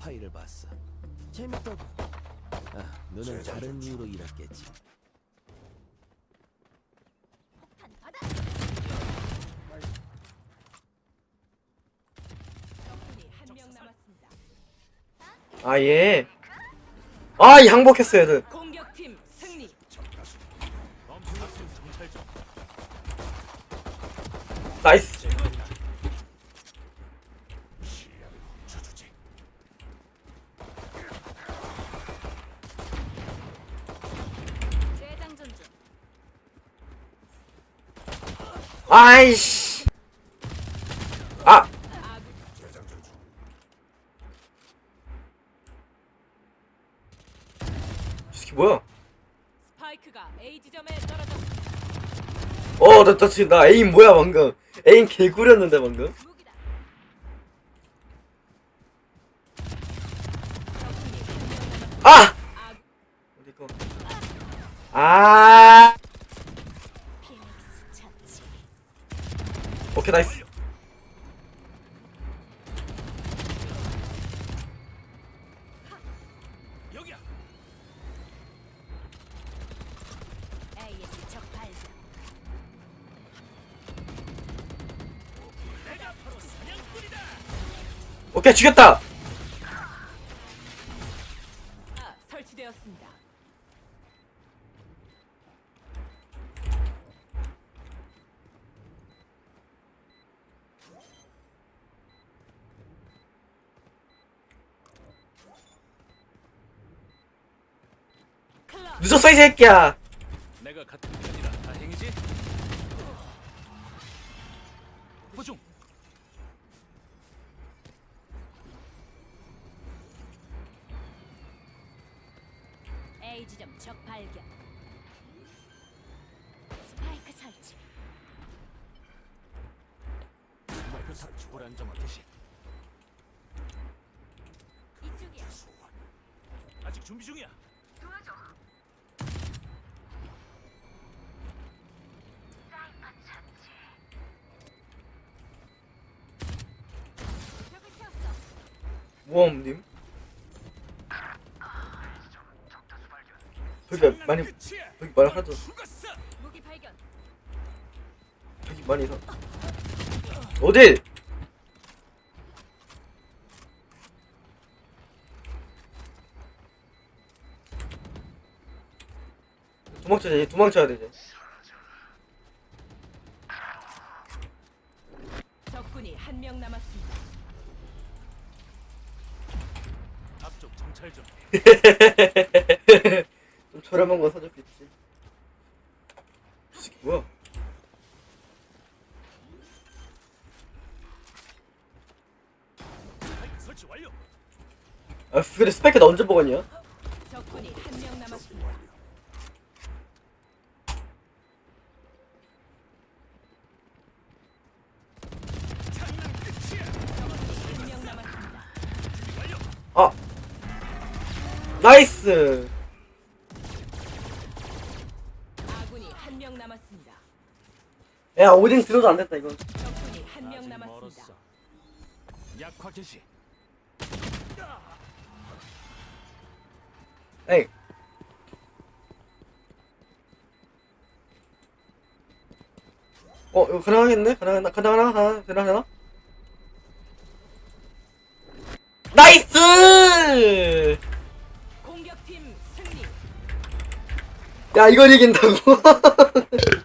파일을 봤어. 재밌더군. 아, 너는 다른 이유로 일했겠지. 폭탄 받아. 적군이 한 명 남았습니다. 아 예. 아 양복했어 애들. 공격팀 승리. 나이스. 아이씨. 아. 이 새끼 뭐야? 스파이크가 A 지점에 떨어졌습니다. 어, 나, 나 지금 나 에임 뭐야 방금? 에임 개구렸는데 방금? 무기다. 아! 아, 어디 거? 아! 오케이 나이스. 오케이 죽였다. 아, 설치되었습니다. 늦었어 이 새끼야. 내가 같은 편이라 다행이지. 보중. A 지점 적 발견. 스파이크 설치. 마이크 탑 불안정하듯이. 이쪽이야. 아직 준비 중이야. 벽을 모험님. 여기 많이. 여기 많이 하죠. 무기 발견. 많이 사. 어딜? 도망쳐야 돼. 도망쳐야 되지. 적군이 한 명 남았습니다. 앞쪽 정 찰 좀. 좀 저렴한 거 사줬겠지. 이 새끼 뭐야? 스파이크 설치 완료. 아, 근데 스파이크 나 언제 먹었냐? 적군이 한 명 남았습니다. 장난 끝이야. 한명 남았습니다. 아, 나이스. 아군이 한 명 남았습니다. 야, 오딘 들어도 안 됐다 이건. 적군이 한 명 아직 남았습니다. 멀었어. 약화 개시. 에이. 어, 이거 가능하겠네? 가능하나? 가능하나? 가능- 가능하나? 나이스! 야, 이걸 이긴다고?